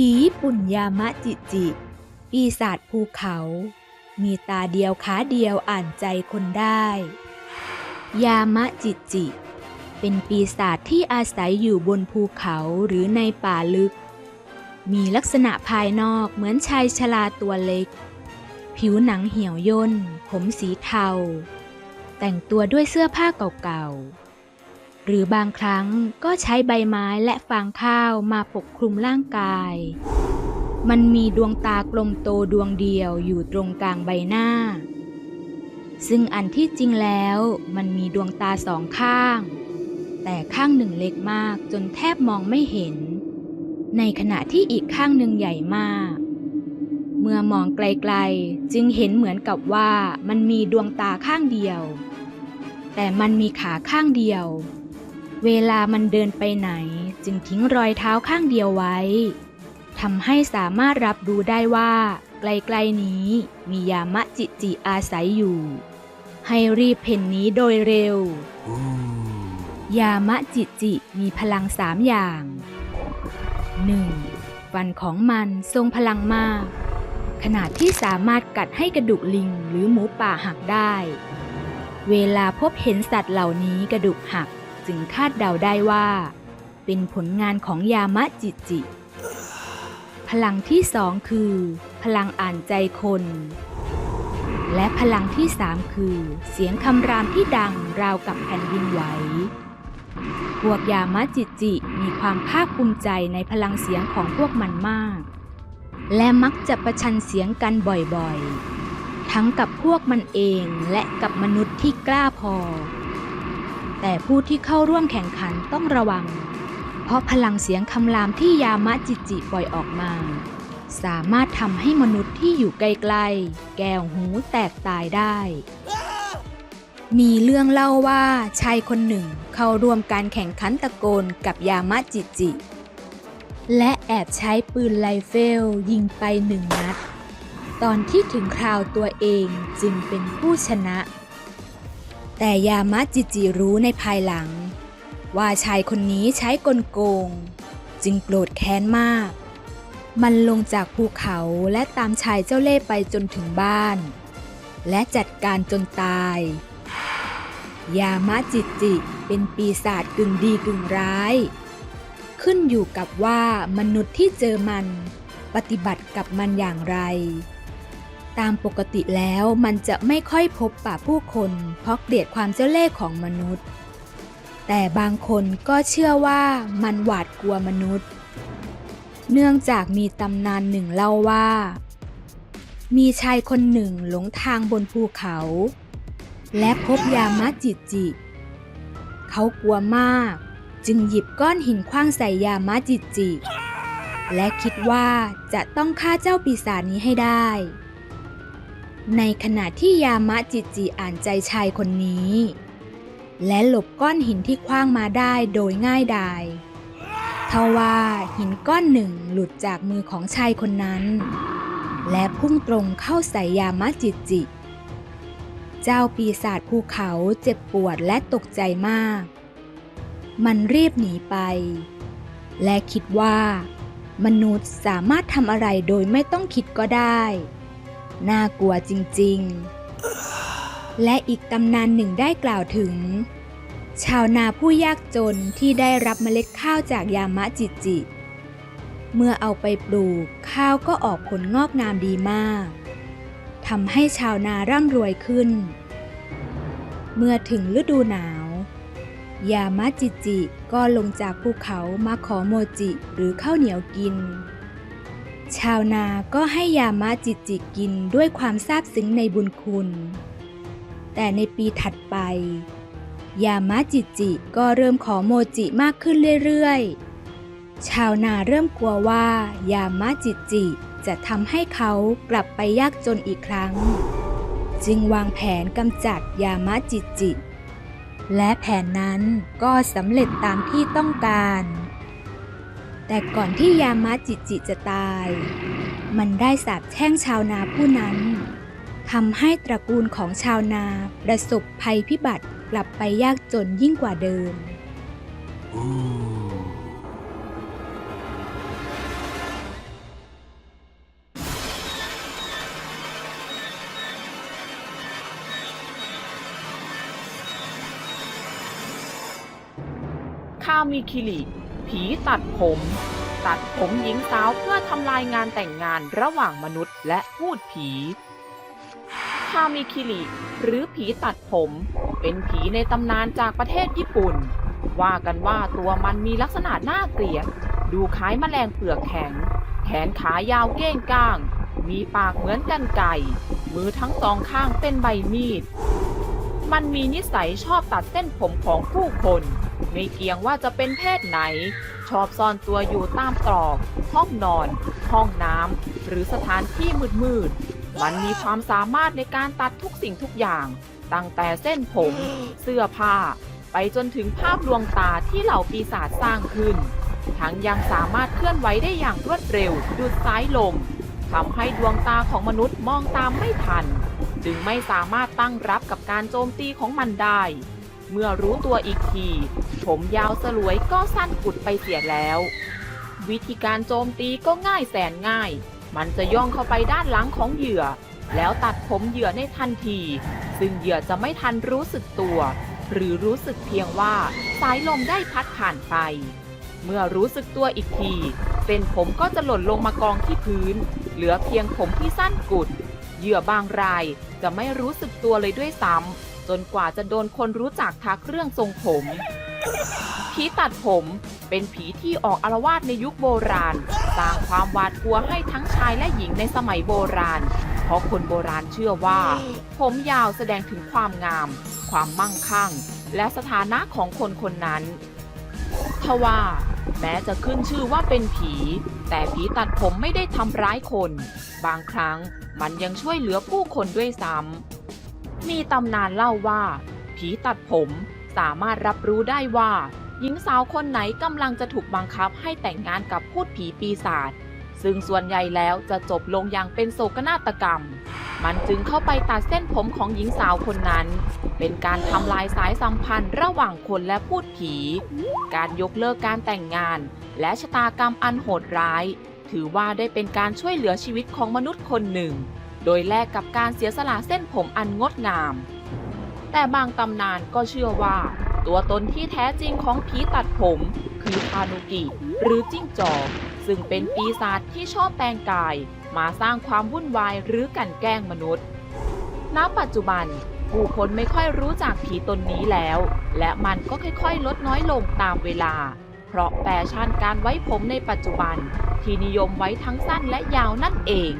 ผีญี่ปุ่นยามะจิจิ ปีศาจภูเขา มีตาเดียวขาเดียวอ่านใจคนได้ ยามะจิจิ เป็นปีศาจที่อาศัยอยู่บนภูเขาหรือในป่าลึก มีลักษณะภายนอกเหมือนชายชราตัวเล็ก ผิวหนังเหี่ยวย่น ผมสีเทา แต่งตัวด้วยเสื้อผ้าเก่าๆ หรือบางครั้งก็ใช้ใบไม้และฟางข้าวมาปกคลุมร่างกาย มันมีดวงตากลมโตดวงเดียวอยู่ตรงกลางใบหน้า ซึ่งอันที่จริงแล้วมันมีดวงตาสองข้าง แต่ข้างหนึ่งเล็กมากจนแทบมองไม่เห็น ในขณะที่อีกข้างหนึ่งใหญ่มาก เมื่อมองไกลๆจึงเห็นเหมือนกับว่ามันมีดวงตาข้างเดียว แต่มันมีขาข้างเดียว เวลามันเดินไปไหนจึงทิ้งรอยเท้าข้างเดียวไว้ทำให้สามารถรับรู้ได้ว่า ไกลๆนี้มียามะจิจิอาศัยอยู่ ให้รีบเพ่นนี้โดยเร็ว ยามะจิจิมีพลังสามอย่าง 1. ฟันของมันทรงพลังมาก ขนาดที่สามารถกัดให้กระดูกลิงหรือหมูป่าหักได้ เวลาพบเห็นสัตว์เหล่านี้กระดูกหัก จึงคาดเดาได้ว่า เป็นผลงานของยามะจิจิ พลังที่สองคือ พลังอ่านใจคน และพลังที่สามคือ เสียงคำรามที่ดังราวกับแผ่นดินไหวพวกยามะจิจิมีความภาคภูมิใจในพลังเสียงของพวกมันมาก และมักจะประชันเสียงกันบ่อยๆ ทั้งกับพวกมันเองและกับมนุษย์ที่กล้าพอ แต่ผู้ที่เข้าร่วมแข่งขันต้องระวัง เพราะพลังเสียงคำรามที่ยามะจิจิปล่อยออกมา สามารถทำให้มนุษย์ที่อยู่ไกลๆ แก้วหูแตกตายได้ มีเรื่องเล่าว่าชายคนหนึ่งเข้าร่วมการแข่งขันตะโกนกับยามะจิจิ และแอบใช้ปืนไรเฟิลยิงไปหนึ่งนัด ตอนที่ถึงคราวตัวเองจึงเป็นผู้ชนะ แต่ยามะจิจิรู้ในภายหลัง ว่าชายคนนี้ใช้กลโกง จึงโกรธแค้นมาก มันลงจากภูเขาและตามชายเจ้าเล่ห์ไปจนถึงบ้าน และจัดการจนตาย ยามะจิจิเป็นปีศาจกึ่งดีกึ่งร้าย ขึ้นอยู่กับว่ามนุษย์ที่เจอมัน ปฏิบัติกับมันอย่างไร ตามปกติแล้วมันจะไม่ค่อยพบปะผู้คน เพราะเกลียดความเจ้าเล่ห์ของมนุษย์ แต่บางคนก็เชื่อว่ามันหวาดกลัวมนุษย์ เนื่องจากมีตำนานหนึ่งเล่าว่า มีชายคนหนึ่งหลงทางบนภูเขา และพบยามะจิจิ เขากลัวมาก จึงหยิบก้อนหินคว้างใส่ยามะจิจิ และคิดว่าจะต้องฆ่าเจ้าปีศาจนี้ให้ได้ ในขณะที่ยามะจิจิอ่านใจชายคนนี้ และหลบก้อนหินที่คว้างมาได้โดยง่ายดายทว่าหินก้อนหนึ่งหลุดจากมือของชายคนนั้น และพุ่งตรงเข้าใส่ยามะจิจิ เจ้าปีศาจภูเขาเจ็บปวดและตกใจมาก มันรีบหนีไป และคิดว่ามนุษย์สามารถทำอะไรโดยไม่ต้องคิดก็ได้ น่ากลัวจริงๆ และอีกตำนานหนึ่งได้กล่าวถึง ชาวนาผู้ยากจนที่ได้รับเมล็ดข้าวจากยามะจิจิ เมื่อเอาไปปลูกข้าวก็ออกผลงอกงามดีมากทำให้ชาวนาร่ำรวยขึ้น เมื่อถึงฤดูหนาว ยามะจิจิก็ลงจากภูเขามาขอโมจิหรือข้าวเหนียวกิน ชาวนาก็ให้ยามะจิจิกินด้วยความซาบซึ้งในบุญคุณ แต่ในปีถัดไป ยามะจิจิก็เริ่มขอโมจิมากขึ้นเรื่อยๆ ชาวนาเริ่มกลัวว่ายามะจิจิจะทำให้เขากลับไปยากจนอีกครั้ง จึงวางแผนกำจัดยามะจิจิ และแผนนั้นก็สำเร็จตามที่ต้องการ แต่ก่อนที่ยามาจิจิจะตาย มันได้สาบแช่งชาวนาผู้นั้นทำให้ตระกูลของชาวนาประสบภัยพิบัติกลับไปยากจนยิ่งกว่าเดิม ข้ามีคิริ ผีตัดผม ตัดผมหญิงสาวเพื่อทำลายงานแต่งงานระหว่างมนุษย์และพูดผีคามิคิริหรือผีตัดผม เป็นผีในตำนานจากประเทศญี่ปุ่น ว่ากันว่าตัวมันมีลักษณะน่าเกลียด ดูคล้ายแมลงเปลือกแข็ง แขนขายาวเก้งก้าง มีปากเหมือนกันไก่ มือทั้งสองข้างเป็นใบมีด มันมีนิสัยชอบตัดเส้นผมของผู้คน ไม่เกี่ยงว่าจะเป็นเพศไหน ชอบซ่อนตัวอยู่ตามตรอก ห้องนอน ห้องน้ำ หรือสถานที่มืดๆ มันมีความสามารถในการตัดทุกสิ่งทุกอย่าง ตั้งแต่เส้นผม เสื้อผ้า ไปจนถึงภาพลวงตาที่เหล่าปีศาจสร้างขึ้น ทั้งยังสามารถเคลื่อนไหวได้อย่างรวดเร็วดุดสายลมทำให้ดวงตาของมนุษย์มองตามไม่ทัน จึงไม่สามารถตั้งรับกับการโจมตีของมันได้ เมื่อรู้ตัวอีกที ผมยาวสลวยก็สั้นกุดไปเสียแล้ว วิธีการโจมตีก็ง่ายแสนง่าย มันจะย่องเข้าไปด้านหลังของเหยื่อ แล้วตัดผมเหยื่อในทันที ซึ่งเหยื่อจะไม่ทันรู้สึกตัว หรือรู้สึกเพียงว่าสายลมได้พัดผ่านไป เมื่อรู้สึกตัวอีกที เส้นผมก็จะหล่นลงมากองที่พื้น เหลือเพียงผมที่สั้นกุด เหยื่อบางรายจะไม่รู้สึกตัวเลยด้วยซ้ำ จนกว่าจะโดนคนรู้จักทักเรื่องทรงผม ผีตัดผมเป็นผีที่ออกอารวาสในยุคโบราณ สร้างความหวาดกลัวให้ทั้งชายและหญิงในสมัยโบราณ เพราะคนโบราณเชื่อว่า ผมยาวแสดงถึงความงาม ความมั่งคั่ง และสถานะของคนคนนั้นทว่าแม้จะขึ้นชื่อว่าเป็นผี แต่ผีตัดผมไม่ได้ทำร้ายคน บางครั้งมันยังช่วยเหลือผู้คนด้วยซ้ำ มีตำนานเล่าว่า ผีตัดผมสามารถรับรู้ได้ว่า หญิงสาวคนไหนกำลังจะถูกบังคับให้แต่งงานกับพูดผีปีศาจซึ่งส่วนใหญ่แล้วจะจบลงอย่างเป็นโศกนาฏกรรม มันจึงเข้าไปตัดเส้นผมของหญิงสาวคนนั้น เป็นการทำลายสายสัมพันธ์ระหว่างคนและพูดผี การยกเลิกการแต่งงาน และชะตากรรมอันโหดร้าย ถือว่าได้เป็นการช่วยเหลือชีวิตของมนุษย์คนหนึ่ง โดยแลกกับการเสียสละเส้นผมอันงดงาม แต่บางตำนานก็เชื่อว่า ตัวตนที่แท้จริงของผีตัดผม คือทานุกิหรือจิ้งจอกซึ่งเป็นปีศาจที่ชอบแปลงกาย มาสร้างความวุ่นวายหรือกันแกล้งมนุษย์ ณ ปัจจุบันผู้คนไม่ค่อยรู้จักผีตนนี้แล้ว และมันก็ค่อยๆ ลดน้อยลงตามเวลา เพราะแฟชั่นการไว้ผมในปัจจุบัน ที่นิยมไว้ทั้งสั้นและยาวนั่นเอง